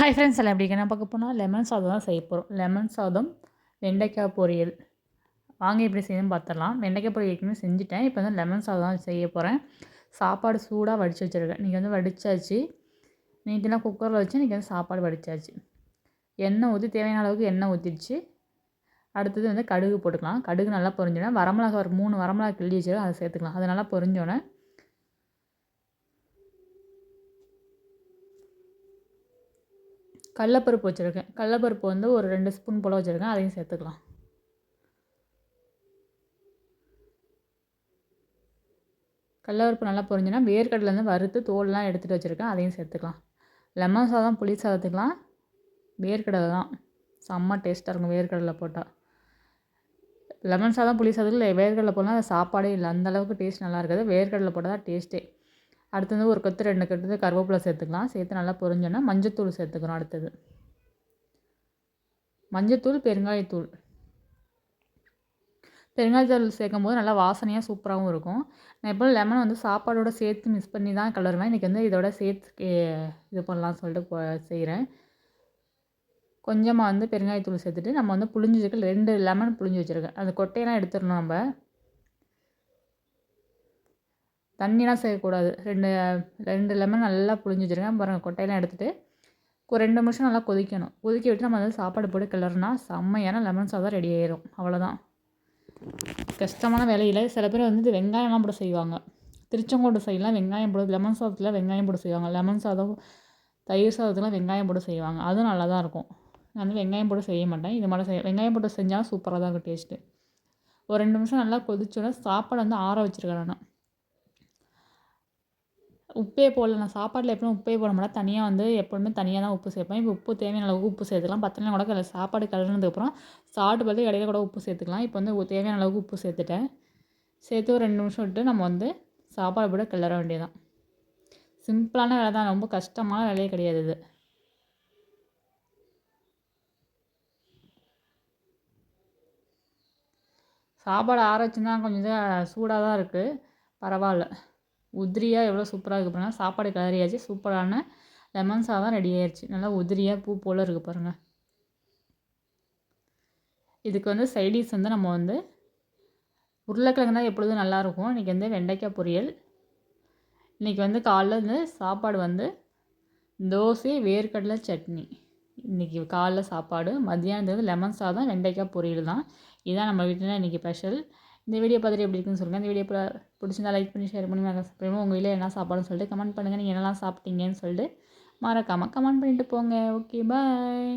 Hi friends எல்லாம் எப்படி என்ன பார்க்க போனால் லெமன் சாதம் தான் செய்ய போகிறோம் லெமன் சாதம் வெண்டைக்காய் பொரியல். வாங்க எப்படி செய்யணும்னு பார்த்துடலாம். வெண்டைக்காய் பொரியல் ஏற்கனவே செஞ்சுட்டேன். இப்போ வந்து லெமன் சாதம் தான் செய்ய போகிறேன் சாப்பாடு சூடாக வடித்து வச்சுருக்கேன். இன்றைக்கி வந்து வடித்தாச்சு நீட்டெல்லாம் குக்கரில் வச்சு இன்றைக்கி வந்து சாப்பாடு வடித்தாச்சு எண்ணெய் ஊற்றி தேவையான அளவுக்கு எண்ணெய் ஊற்றிடுச்சு அடுத்தது வந்து கடுகு போட்டுக்கலாம். கடுகு நல்லா பொரிஞ்சோடனே வரமிளகா ஒரு மூணு வரமிளகா கிள்ளி வச்சுருக்கேன். அதை சேர்த்துக்கலாம். அது நல்லா பொரிஞ்சோடனே கடலப்பருப்பு வச்சுருக்கேன். கடலப்பருப்பு வந்து ஒரு ரெண்டு ஸ்பூன் போல் வச்சுருக்கேன். அதையும் சேர்த்துக்கலாம். கடலப்பருப்பு நல்லா பொரிஞ்சுன்னா வேர்க்கடலேருந்து வறுத்து தோல்லாம் எடுத்துகிட்டு வச்சுருக்கேன். அதையும் சேர்த்துக்கலாம். லெமன் சாதம் புளி சாதத்துக்கெலாம் வேர்க்கடலை தான். செம்ம டேஸ்ட்டாக இருக்கும் வேர்க்கடலை போட்டால் லெமன் சாதம் புளி சாதத்தில் வேர்க்கடலை போடலாம். சாப்பாடே இல்லை. அந்தளவுக்கு டேஸ்ட் நல்லா இருக்காது. வேர்க்கடலை போட்டால் தான் டேஸ்ட்டே அடுத்து வந்து ஒரு கொத்து ரெண்டு கட்டு கருவேப்பிலை சேர்த்துக்கலாம். சேர்த்து நல்லா பொரிஞ்சோன்னா மஞ்சத்தூள் சேர்த்துக்கிறோம் அடுத்தது. மஞ்சத்தூள் பெருங்காயத்தூள். பெருங்காயத்தூள் சேர்க்கும் போது நல்லா வாசனையாக சூப்பராகவும் இருக்கும். நான் எப்போ லெமன் வந்து சாப்பாடோட சேர்த்து மிஸ் பண்ணி தான் கலருவேன். இன்றைக்கி வந்து இதோட சேர்த்து இது பண்ணலாம்னு சொல்லிட்டு செய்கிறேன் கொஞ்சமாக வந்து பெருங்காயத்தூள் சேர்த்துட்டு நம்ம வந்து புளிஞ்சு வச்சுருக்க ரெண்டு லெமன் புளிஞ்சு வச்சுருக்கேன். அந்த கொட்டையெல்லாம் எடுத்துடணும் நம்ம. தண்ணிலாம் சேர்க்கக்கூடாது. ரெண்டு ரெண்டு லெமன் நல்லா புழிஞ்சு வச்சுருக்கேன் பாருங்கள் கொட்டையெல்லாம் எடுத்துகிட்டு ஒரு ரெண்டு நிமிஷம் நல்லா கொதிக்கணும். கொதிக்க விட்டு நம்ம அதில் சாப்பாடு போட்டு கிளறுனா செம்மையான லெமன் சாதம் ரெடி ஆயிரும். அவ்வளோதான் கஷ்டமான வேலையில் சில பேர் வந்து வெங்காயம்லாம் போட்டு செய்வாங்க. திருச்செங்கோடு சைடெலாம் வெங்காயம் போட லெமன் சாதத்தில் வெங்காயம் போட செய்வாங்க. லெமன் சாதம் தயிர் சாதத்துலாம் வெங்காயம் போட்டு செய்வாங்க. அதுவும் நல்லா தான் இருக்கும். நான் வந்து வெங்காயம் போட்டு செய்ய மாட்டேன். இது மாதிரி செய்ய வெங்காயம் போட்டு செஞ்சால் சூப்பராக தான் இருக்கும் டேஸ்ட்டு ஒரு ரெண்டு நிமிஷம் நல்லா கொதிச்சோன்னா சாப்பாடு வந்து ஆற வச்சுருக்கேன் நான். உப்பே போடல. நான் சாப்பாட்டில் எப்பவும் உப்பே போட மாட்டேன். தனியாக வந்து எப்போதுமே தனியாக தான் உப்பு சேர்ப்பேன். இப்போ உப்பு தேவையான அளவுக்கு உப்பு சேர்த்துக்கலாம். பத்தலாம் கூட சாப்பாடு கலந்ததுக்கப்புறம் சாப்பிட்டு பார்த்து இடையில கூட உப்பு சேர்த்துக்கலாம். இப்போ வந்து தேவையான அளவுக்கு உப்பு சேர்த்துட்டேன். சேர்த்து ஒரு ரெண்டு நிமிஷம் விட்டு நம்ம வந்து சாப்பாடு போட கிளற வேண்டியதான் சிம்பிளான வேலை தான். ரொம்ப கஷ்டமான வேலையே கிடையாது இது. சாப்பாடு ஆற கொஞ்சம் சூடாக தான் இருக்குது பரவாயில்ல. உதிரியாக எவ்வளோ சூப்பராக இருக்குது பாருங்கள் சாப்பாடு கிளறியாச்சு சூப்பரான லெமன் சாதம் ரெடி ஆயிடுச்சு நல்லா உதிரியாக பூ போல் இருக்குது பாருங்கள் இதுக்கு வந்து சைடிஷ் வந்து நம்ம வந்து உருளைக்கிழங்கு தான் எப்பொழுதும் நல்லாயிருக்கும் இன்றைக்கி வந்து வெண்டைக்காய் பொரியல். இன்றைக்கி வந்து காலைல வந்து சாப்பாடு வந்து தோசை வேர்க்கடலை சட்னி. இன்றைக்கி காலைல சாப்பாடு மத்தியானது வந்து லெமன் சாதம் வெண்டைக்காய் பொரியல் தான். இதுதான் நம்ம வீட்டில் இன்றைக்கி ஸ்பெஷல் இந்த வீடியோ பார்த்துட்டு எப்படி இருக்குன்னு சொல்லுங்கள் இந்த வீடியோ பிடிச்சிருந்தா லைக் பண்ணி ஷேர் பண்ணி அப்புறமா உங்கள் வீட்டில் என்ன சாப்பாடுன்னு சொல்லிட்டு கமெண்ட் பண்ணுங்கள் நீங்கள் என்னெல்லாம் சாப்பிட்டீங்கன்னு சொல்லிட்டு மறக்காமல் கமெண்ட் பண்ணிவிட்டு போங்க. Okay bye